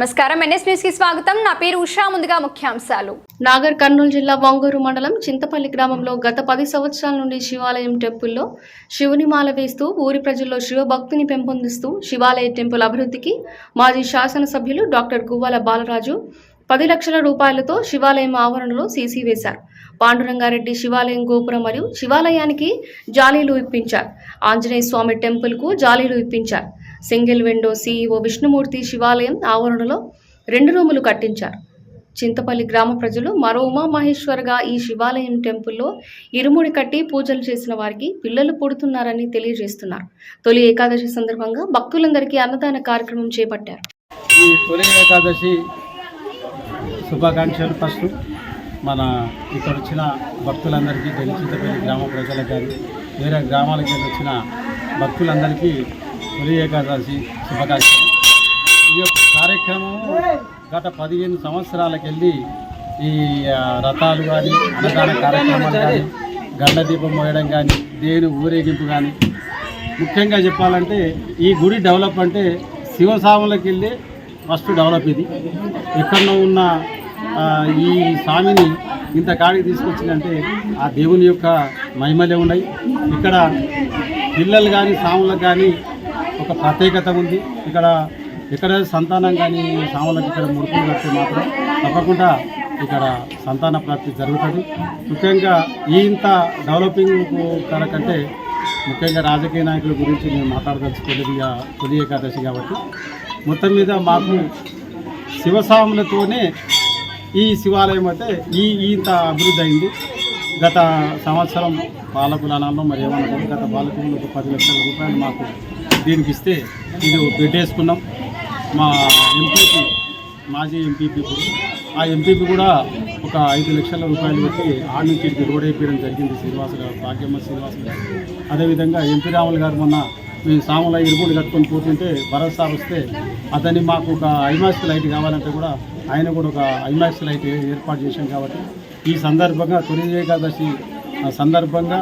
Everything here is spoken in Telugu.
నమస్కారం. ఎన్ఎస్ న్యూస్కి స్వాగతం. నా పేరు ఉషా. ముందుగా ముఖ్యాంశాలు. నాగర్ కర్నూలు జిల్లా వంగూరు మండలం చింతపల్లి గ్రామంలో గత పది సంవత్సరాల నుండి శివాలయం టెంపుల్లో శివుని మాల వేస్తూ ఊరి ప్రజల్లో శివభక్తిని పెంపొందిస్తూ శివాలయ టెంపుల్ అభివృద్ధికి మాజీ శాసనసభ్యులు డాక్టర్ గువ్వాల బాలరాజు పది లక్షల రూపాయలతో శివాలయం ఆవరణలో సీసీ వేశారు. పాండురంగారెడ్డి శివాలయం గోపురం మరియు శివాలయానికి జాలీలు ఇప్పించారు. ఆంజనేయ స్వామి టెంపుల్కు జాలీలు ఇప్పించారు. సింగిల్ విండో సీఈఓ విష్ణుమూర్తి శివాలయం ఆవరణలో రెండు రూములు కట్టించారు. చింతపల్లి గ్రామ ప్రజలు మరో ఉమామహేశ్వర్గా ఈ శివాలయం టెంపుల్లో ఇరుముడి కట్టి పూజలు చేసిన వారికి పిల్లలు పుడుతున్నారని తెలియజేస్తున్నారు. తొలి ఏకాదశి సందర్భంగా భక్తులందరికీ అన్నదాన కార్యక్రమం చేపట్టారు. ఈ తొలి ఏకాదశి శుభాకాంక్షలు. ఫస్ట్ మన ఇక్కడ వచ్చిన భక్తులందరికీ తెలిసిందపల్లి గ్రామ ప్రజలకు కానీ వేరే గ్రామాలకి వచ్చిన భక్తులందరికీ తొలి ఏకాదశి శుభాకాంక్షలు ఈ యొక్క కార్యక్రమం గత పదిహేను సంవత్సరాలకెళ్ళి ఈ రథాలు కానీ అన్నదాన కార్యక్రమాలు కానీ గండ దీపం మోయడం కానీ దేని ఊరేగింపు కానీ ముఖ్యంగా చెప్పాలంటే ఈ గుడి డెవలప్ అంటే శివసాములకి వెళ్ళి ఫస్ట్ డెవలప్ ఇది. ఎక్కడో ఉన్న ఈ స్వామిని ఇంత కాడికి తీసుకొచ్చిందంటే ఆ దేవుని యొక్క మహిమలే ఉన్నాయి. ఇక్కడ పిల్లలు కానీ సాములకు కానీ ఒక ప్రత్యేకత ఉంది. ఇక్కడ ఇక్కడ సంతానం కానీ సాములకు ఇక్కడ ముడుపులు కడితే మాత్రం తప్పకుండా ఇక్కడ సంతాన ప్రాప్తి జరుగుతుంది. ముఖ్యంగా ఈ ఇంత డెవలపింగ్ కనుకంటే ముఖ్యంగా రాజకీయ నాయకుల గురించి నేను మాట్లాడదలుచుకోలేదు ఇక తొలి ఏకాదశి కాబట్టి. మొత్తం మీద మాకు శివస్వాములతోనే ఈ శివాలయం అయితే ఈ ఇంత అభివృద్ధి అయింది. గత సంవత్సరం పాలకులనాల్లో మరి ఏమన్నా గత పాలకులు ఒక పది లక్షల రూపాయలు మాకు దీనికి ఇస్తే ఇది పెట్టేసుకున్నాం. మా ఎంపీపీ మాజీ ఎంపీపీ ఆ ఎంపీపీ కూడా ఒక ఐదు లక్షల రూపాయలు పెట్టి ఆడ నుంచి ఇక్కడికి రోడ్ అయిపోయడం జరిగింది శ్రీనివాస గారు భాగ్యమ్మ శ్రీనివాస గారు. అదేవిధంగా ఎంపీ రాములు గారు మొన్న మేము సాముల ఇరుగుడు కట్టుకొని పోతుంటే భరోసా వస్తే అతన్ని మాకు ఒక ఐమాక్స్ లైట్ కావాలంటే కూడా ఆయన కూడా ఒక ఐమాక్స్ లైట్ ఏర్పాటు చేశాం కాబట్టి ఈ సందర్భంగా తొలి ఏకాదశి సందర్భంగా